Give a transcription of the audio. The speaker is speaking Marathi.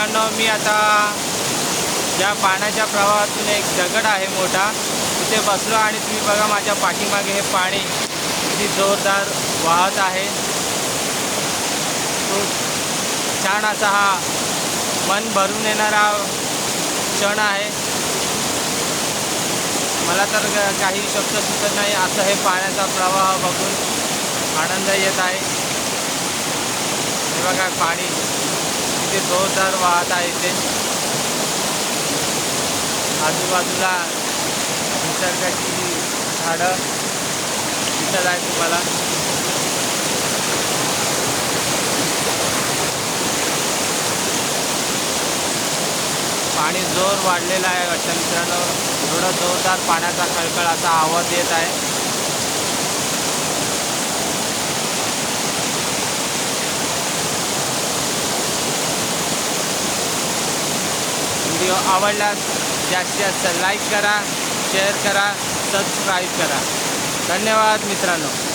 मित्रांनो मी आता या पाण्याच्या प्रवाहातून एक दगड आहे मोठा तिथे बसलो आणि तुम्ही बघा माझ्या पाठीमागे हे पाणी किती जोरदार वाहत आहे. खूप छान असा हा मन भरून येणारा क्षण आहे. मला तर ग- काही शब्द सुचत नाही असं हे पाण्याचा प्रवाह बघून आनंद येत आहे. हे बघा पाणी. किती जोरदार वाहत आहे ते. आजूबाजूला निसर्गाची झाडं दिसत आहे तुम्हाला. पाणी जोर वाढलेला आहे अशा मित्रांनो. थोडं जोरदार पाण्याचा कळकळ असा आवाज येत आहे. व्हिडिओ आवडला जास्तीत जास्त लाईक करा शेअर करा सबस्क्राईब करा. धन्यवाद मित्रांनो.